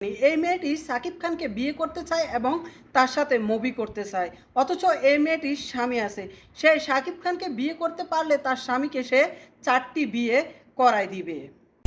এই মেয়েটি সাকিব খানকে বিয়ে করতে চায় এবং তার সাথে মুভি করতে চায়। অথচ এই মেয়েটির স্বামী আছে। সে সাকিব খানকে বিয়ে করতে পারলে তার স্বামীকে সে চারটি বিয়ে করায় দিবে।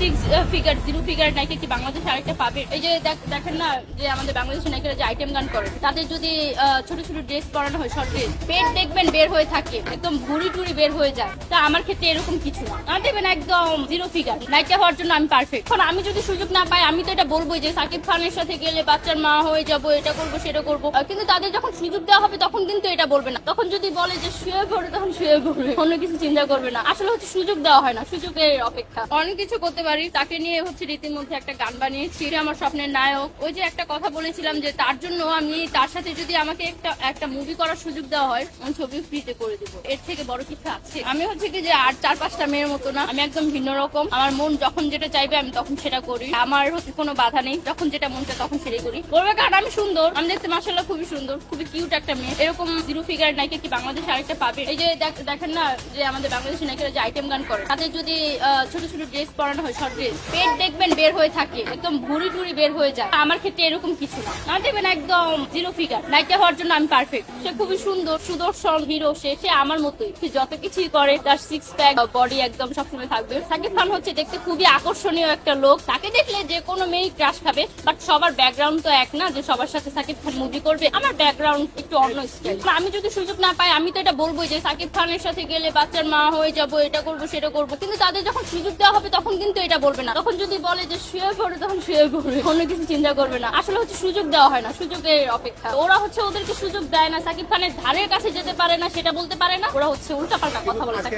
সিক্স ফিগার জিরো ফিগার নাকি কি বাংলাদেশ আরেকটা পাবে? এই যে দেখ- দেখেন না যে আমাদের বাংলাদেশের নায়িকারা যে আইটেম গান করে, তাদের যদি ছোট ছোট ড্রেস পরানো হয় শর্ট ড্রেস পেট দেখবেন বের হয়ে থাকে, একদম ভুড়ি টুড়ি বের হয়ে যায়। তা আমার ক্ষেত্রে এরকম কিছু না। আমার দেখবেন একদম জিরো ফিগার নায়িকা হওয়ার জন্য আমি পারফেক্ট এখন আমি যদি সুযোগ না পাই, আমি তো এটা বলবোই যে সাকিব খানের সাথে গেলে বাচ্চার মা হয়ে যাব, এটা করব, সেটা করব। কিন্তু তাদের যখন সুযোগ দেওয়া হবে, তখন কিন্তু এটা বলবে না। তখন যদি বলে যে শুয়ে পড়ে তখন শুয়ে পড়বে। অন্য কিছু চিন্তা করবে না। আসলে হচ্ছে সুযোগ দেওয়া হয় না, সুযোগের অপেক্ষা। অনেক কিছু করতে পারি তাকে নিয়ে হচ্ছে রীতির মধ্যে একটা গান বানিয়েছি। আমার স্বপ্নের নায়ক। ওই যে একটা কথা বলেছিলাম যে তার জন্য আমি তার সাথে যদি আমাকে একটা একটা মুভি করার সুযোগ দেওয়া হয়, আমি ছবি ফ্রিতে করে দেবো। এর থেকে বড় কিছু আছে। আমি হচ্ছে কি যে আর চার পাঁচটা মেয়ের মতো না, আমি একদম ভিন্ন রকম। আমার মন যখন যেটা চাইবে, আমি তখন সেটা করি। আমার হচ্ছে কোনো বাধা নেই। যখন যেটা মনটা তখন সেটাই করি। করবে কারণ আমি সুন্দর। আমি দেখতে মাসাল্লাহ খুবই সুন্দর। খুবই কিউট একটা মেয়ে। এরকম জিরো ফিগার নাকি কি বাংলাদেশে আরেকটা পাবে? এই যে দেখ- দেখেন না যে আমাদের বাংলাদেশের নায়িকারা যে আইটেম গান করে, তাদের যদি ছোট ছোট ড্রেস পরানো হয় পেট দেখবেন বের হয়ে থাকে, একদম ভুড়ি টুড়ি বের হয়ে যায়। আমার ক্ষেত্রে এরকম কিছু না। দেখবেন একদম জিরো ফিগার নায়িকা হওয়ার জন্য আমি পারফেক্ট সে খুবই সুন্দর, সুদর্শন হিরো সে সে আমার মতোই। সে যত কিছুই করে, তার সিক্স প্যাক বডি একদম সবসময় থাকবে। সাকিব খান হচ্ছে দেখতে খুবই আকর্ষণীয় একটা লোক। তাকে দেখলে যে কোনো মেয়ে ক্রাশ খাবে বাট সবার ব্যাকগ্রাউন্ড তো এক না, যে সবার সাথে সাকিব খান মুভি করবে। আমার ব্যাকগ্রাউন্ড একটু অন্য স্টাইল আমি যদি সুযোগ না পাই, আমি তো এটা বলবোই যে সাকিব খানের সাথে গেলে বাচ্চার মা হয়ে যাব, এটা করব, সেটা করব। কিন্তু তাদের যখন সুযোগ দেওয়া হবে, তখন কিন্তু এটা বলবে না। তখন যদি বলে যে শুয়ে পড়ে, তখন শুয়ে পড়বে। অন্য কিছু চিন্তা করবে না। আসলে হচ্ছে সুযোগ দেওয়া হয় না, সুযোগের অপেক্ষা। ওরা হচ্ছে ওদেরকে সুযোগ দেয় না, সাকিব খানের ধারের কাছে যেতে পারে না, সেটা বলতে পারে না। ওরা হচ্ছে উল্টা পাল্টা কথা বলে থাকে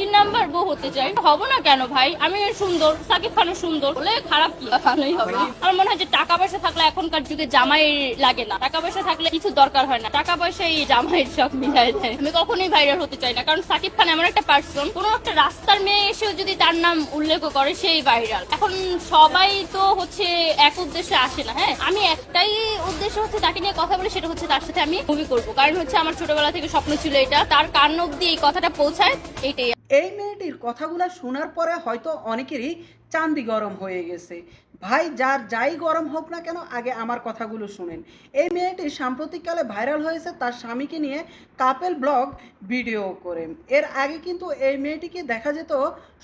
তিন নাম্বার বউ হতে চাই। হব না কেন ভাই? আমি সুন্দর, সাকিব খানও সুন্দর। বলে খারাপ কি? ভালোই হবে। আমার মনে হয় যে টাকা পয়সা থাকলে এখনকার যুগে জামাই লাগে না। টাকা পয়সা থাকলে কিছু দরকার হয় না। টাকা পয়সা এই জামাইয়ের সব মিলাই দেয়। আমি কখনোই ভাইরাল হতে চাই না। কারণ সাকিব খান এমন একটা পার্সন কোনো একটা রাস্তার মেয়ে এসেও যদি তার নাম উল্লেখ করে সেই ভাইরাল এখন সবাই তো হচ্ছে এক উদ্দেশ্যে আসে না হ্যাঁ? আমি একটাই উদ্দেশ্য হচ্ছে তাকে নিয়ে কথা বলি, সেটা হচ্ছে তার সাথে আমি মুভি করব। কারণ হচ্ছে আমার ছোটবেলা থেকে স্বপ্ন ছিল এটা। তার কান অব্দি এই কথাটা পৌঁছায়, এইটাই। এই মেয়েটির কথাগুলো শোনার পরে হয়তো অনেকেরই চান্দি গরম হয়ে গেছে। ভাই, যার যাই গরম হোক না কেন, আগে আমার কথাগুলো শুনেন। এই মেয়েটি সাম্প্রতিককালে ভাইরাল হয়েছে তার স্বামীকে নিয়ে কাপেল ব্লগ ভিডিও করে। এর আগে কিন্তু এই মেয়েটিকে দেখা যেত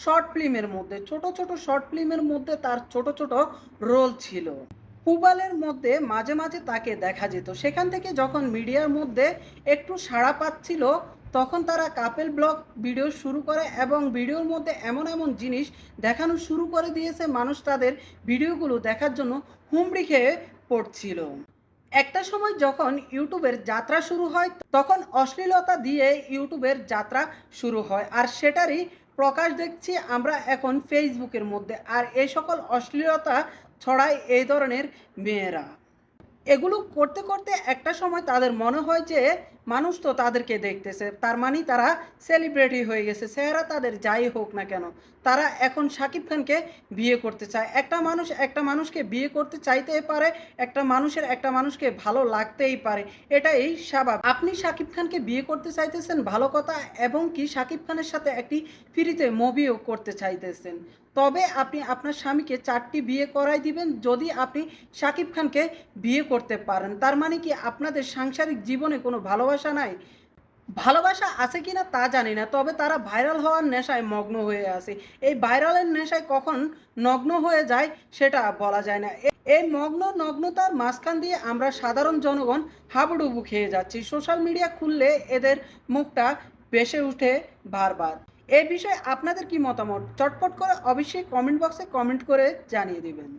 শর্ট ফিল্মের মধ্যে, ছোট ছোট শর্ট ফিল্মের মধ্যে তার ছোট ছোট রোল ছিল। পুবালের মধ্যে মাঝে মাঝে তাকে দেখা যেত। সেখান থেকে যখন মিডিয়ার মধ্যে একটু সাড়া পাচ্ছিল তখন তারা কাপেল ব্লগ ভিডিও শুরু করে এবং ভিডিওর মধ্যে এমন এমন জিনিস দেখানো শুরু করে দিয়েছে মানুষ তাদের ভিডিওগুলো দেখার জন্য হুমড়ি খেয়ে পড়ছিল। একটা সময় যখন ইউটিউবের যাত্রা শুরু হয়, তখন অশ্লীলতা দিয়ে ইউটিউবের যাত্রা শুরু হয়। আর সেটারই প্রকাশ দেখছি আমরা এখন ফেসবুকের মধ্যে। আর এই সকল অশ্লীলতা ছড়ায় এই ধরনের মেয়েরা। এগুলো করতে করতে একটা সময় তাদের মনে হয় যে মানুষ তো তাদেরকে দেখতেছে। তার মানে তারা সেলিব্রিটি হয়ে গেছে। চেহারা তাদের যাই হোক না কেন, তারা এখন শাকিব খানকে বিয়ে করতে চায়। একটা মানুষ একটা মানুষকে বিয়ে করতে চাইতেই পারে, একটা মানুষের একটা মানুষকে ভালো লাগতেই পারে। এটাই স্বাভাবিক আপনি শাকিব খানকে বিয়ে করতে চাইতেছেন ভালো কথা, এবং কি শাকিব খানের সাথে একটি ফ্রিতে মুভিও করতে চাইতেছেন? তবে আপনি আপনার স্বামীকে চারটি বিয়ে করাই দিবেন যদি আপনি শাকিব খানকে বিয়ে করতে পারেন। তার মানে কি আপনাদের সাংসারিক জীবনে কোনো ভালোবাসা নাই? ভালোবাসা আছে কিনা তা জানি না, তবে তারা ভাইরাল হওয়ার নেশায় মগ্ন হয়ে আছে। এই ভাইরালের নেশায় কখন নগ্ন হয়ে যায় সেটা বলা যায় না। এই মগ্ন নগ্নতার মাঝখান দিয়ে আমরা সাধারণ জনগণ হাবুডুবু খেয়ে যাচ্ছি। সোশ্যাল মিডিয়া খুললে এদের মুখটা বেসে উঠে বারবার। এই বিষয়ে আপনাদের কি মতামত? চটপট করে অবশ্যই কমেন্ট বক্সে কমেন্ট করে জানিয়ে দিবেন।